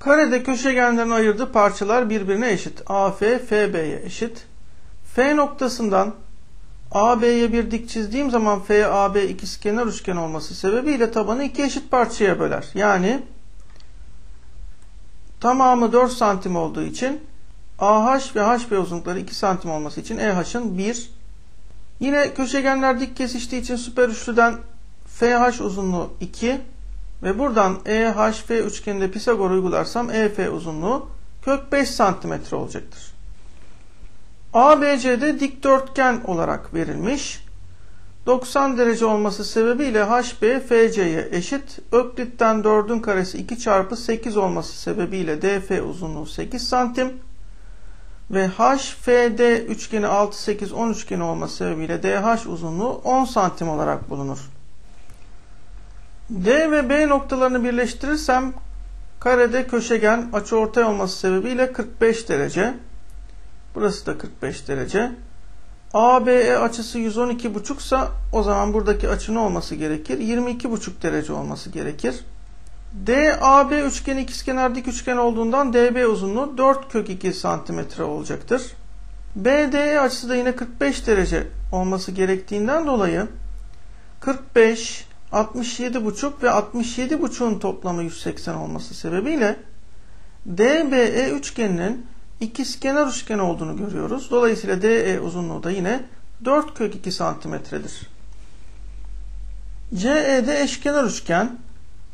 Karede köşegenlerin ayırdığı parçalar birbirine eşit. AF, FB'ye eşit. F noktasından AB'ye bir dik çizdiğim zaman FAB ikizkenar üçgen olması sebebiyle tabanı iki eşit parçaya böler. Yani tamamı 4 santim olduğu için AH ve HB uzunlukları 2 santim olması için EH'ın 1. Yine köşegenler dik kesiştiği için süper üçlüden FH uzunluğu 2 ve buradan EHF üçgeninde Pisagor uygularsam EF uzunluğu kök 5 santimetre olacaktır. ABC'de dikdörtgen olarak verilmiş. 90 derece olması sebebiyle HB FC'ye eşit. Öklit'ten 4'ün karesi 2 çarpı 8 olması sebebiyle DF uzunluğu 8 santim. Ve HFD üçgeni 6, 8, 10 üçgeni olması sebebiyle DH uzunluğu 10 santim olarak bulunur. D ve B noktalarını birleştirirsem karede köşegen açıortay olması sebebiyle 45 derece. Burası da 45 derece. ABE açısı 112,5 ise o zaman buradaki açı ne olması gerekir? 22,5 derece olması gerekir. DAB üçgeni ikizkenar dik üçgen olduğundan DB uzunluğu 4 kök 2 santimetre olacaktır. BDE açısı da yine 45 derece olması gerektiğinden dolayı 45, 67,5 ve 67,5'un toplamı 180 olması sebebiyle DBE üçgeninin ikizkenar üçgen olduğunu görüyoruz. Dolayısıyla DE uzunluğu da yine 4 kök 2 santimetredir. CED eşkenar üçgen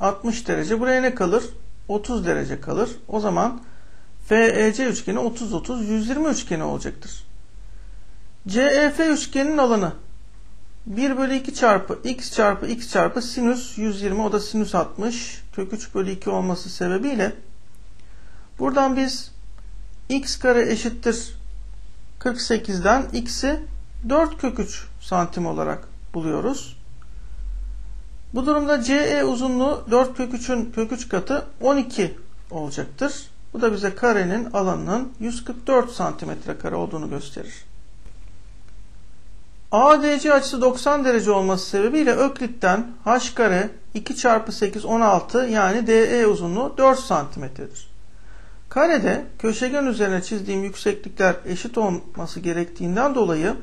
60 derece. Buraya ne kalır? 30 derece kalır. O zaman FEC üçgeni 30-30 120 üçgeni olacaktır. CEF üçgeninin alanı 1 bölü 2 çarpı x çarpı x çarpı sinüs 120 o da sinüs 60 kök 3 bölü 2 olması sebebiyle buradan biz x kare eşittir 48'den x'i 4 kök 3 santim olarak buluyoruz. Bu durumda CE uzunluğu 4 kök 3'ün kök 3 katı 12 olacaktır. Bu da bize karenin alanının 144 santimetre kare olduğunu gösterir. ADC açısı 90 derece olması sebebiyle Öklit'ten h kare 2 çarpı 8 16 yani DE uzunluğu 4 santimetredir. Karede köşegen üzerine çizdiğim yükseklikler eşit olması gerektiğinden dolayı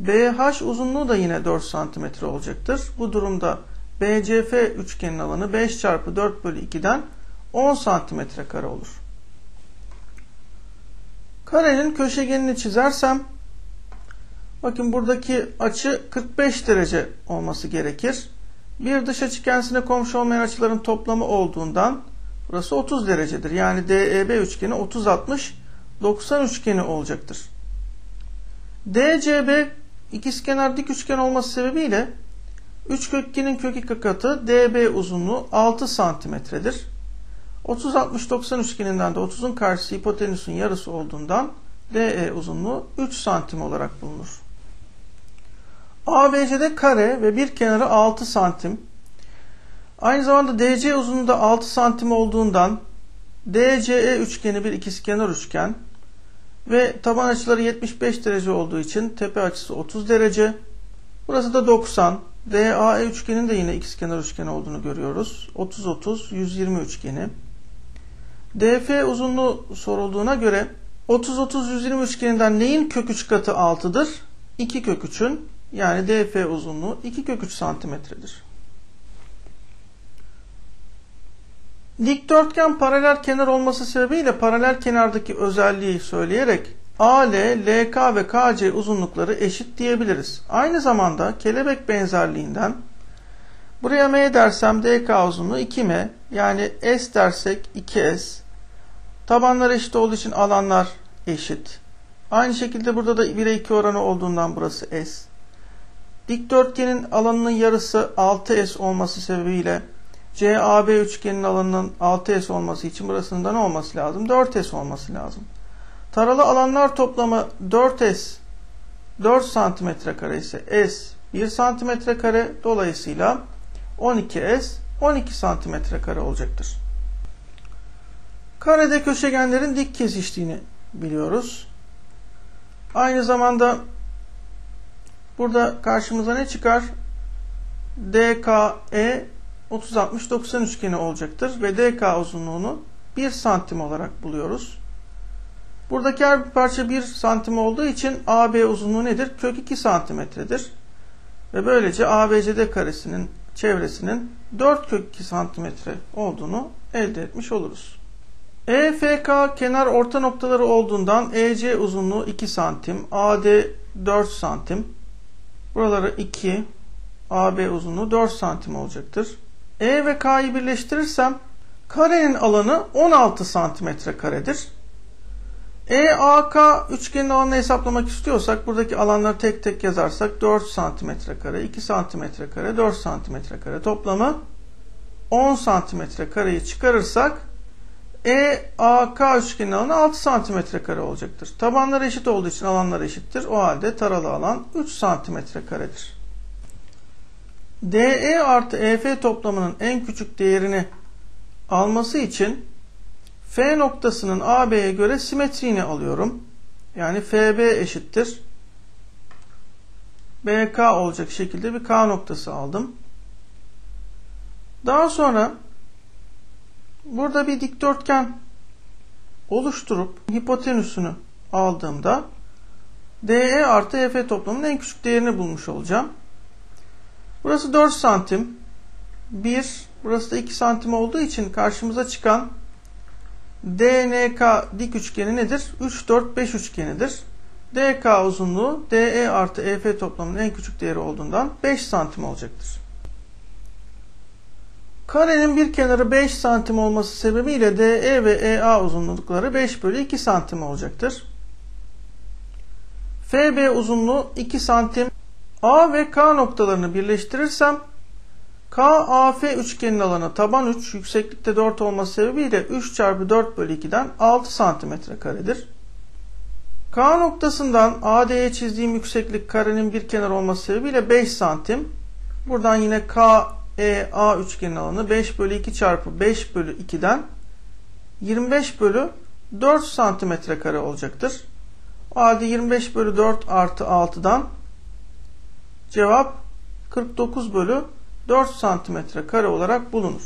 BH uzunluğu da yine 4 santimetre olacaktır. Bu durumda BCF üçgenin alanı 5 çarpı 4 bölü 2'den 10 santimetre kare olur. Karenin köşegenini çizersem bakın buradaki açı 45 derece olması gerekir. Bir dış açı kendisine komşu olmayan açıların toplamı olduğundan burası 30 derecedir. Yani DEB üçgeni 30-60 90 üçgeni olacaktır. DCB ikizkenar dik üçgen olması sebebiyle 3 kök 2'nin kök 2 katı DB uzunluğu 6 santimetredir. 30-60-90 üçgeninden de 30'un karşısı hipotenüsün yarısı olduğundan DE uzunluğu 3 santim olarak bulunur. ABC'de kare ve bir kenarı 6 santim. Aynı zamanda DC uzunluğu da 6 santim olduğundan DCE üçgeni bir ikizkenar üçgen ve taban açıları 75 derece olduğu için tepe açısı 30 derece. Burası da 90. DAE üçgenin de yine ikizkenar üçgen olduğunu görüyoruz. 30-30 120 üçgeni. DF uzunluğu sorulduğuna göre 30-30-120 üçgeninden neyin kök 3 katı 6'dır? 2 kök 3'ün yani DF uzunluğu 2 kök 3 santimetredir. Dikdörtgen paralel kenar olması sebebiyle paralel kenardaki özelliği söyleyerek AL, LK ve KC uzunlukları eşit diyebiliriz. Aynı zamanda kelebek benzerliğinden buraya M dersem DK uzunluğu 2M yani S dersek 2S. Tabanlar eşit olduğu için alanlar eşit. Aynı şekilde burada da 1'e 2 oranı olduğundan burası S. Dikdörtgenin alanının yarısı 6S olması sebebiyle CAB üçgenin alanının 6S olması için burasının da ne olması lazım? 4S olması lazım. Taralı alanlar toplamı 4S 4 santimetre kare ise S 1 santimetre kare dolayısıyla 12S 12 santimetre kare olacaktır. Karede köşegenlerin dik kesiştiğini biliyoruz. Aynı zamanda burada karşımıza ne çıkar? DKE 30-60-90 üçgeni olacaktır ve DK uzunluğunu 1 santim olarak buluyoruz. Buradaki her bir parça 1 santim olduğu için AB uzunluğu nedir? Kök 2 santimetredir. Ve böylece ABCD karesinin çevresinin 4 kök 2 santimetre olduğunu elde etmiş oluruz. EFK kenar orta noktaları olduğundan EC uzunluğu 2 santim, AD 4 santim. Buraları 2, AB uzunluğu 4 santim olacaktır. E ve K'yı birleştirirsem karenin alanı 16 santimetre karedir. EAK üçgenin alanını hesaplamak istiyorsak buradaki alanları tek tek yazarsak 4 santimetre kare, 2 santimetre kare, 4 santimetre kare toplamı 10 santimetre kareyi çıkarırsak EAK üçgenin alanı 6 santimetre kare olacaktır. Tabanlar eşit olduğu için alanlar eşittir. O halde taralı alan 3 santimetre karedir. DE artı EF toplamının en küçük değerini alması için F noktasının AB'ye göre simetriğini alıyorum. Yani FB eşittir. BK olacak şekilde bir K noktası aldım. Daha sonra burada bir dikdörtgen oluşturup hipotenüsünü aldığımda DE artı EF toplamının en küçük değerini bulmuş olacağım. Burası 4 santim. 1, burası da 2 santim olduğu için karşımıza çıkan DNK dik üçgeni nedir? 3, 4, 5 üçgenidir. DK uzunluğu DE artı EF toplamının en küçük değeri olduğundan 5 santim olacaktır. Karenin bir kenarı 5 santim olması sebebiyle DE ve EA uzunlukları 5 bölü 2 santim olacaktır. FB uzunluğu 2 santim. A ve K noktalarını birleştirirsem KAF üçgenin alanı taban 3, yükseklikte 4 olması sebebiyle 3 çarpı 4 bölü 2'den 6 santimetre karedir. K noktasından AD'ye çizdiğim yükseklik karenin bir kenar olması sebebiyle 5 santim. Buradan yine KEA üçgenin alanı 5 bölü 2 çarpı 5 bölü 2'den 25 bölü 4 santimetre kare olacaktır. O halde 25 bölü 4 artı 6'dan cevap 49 bölü 4 santimetre kare olarak bulunur.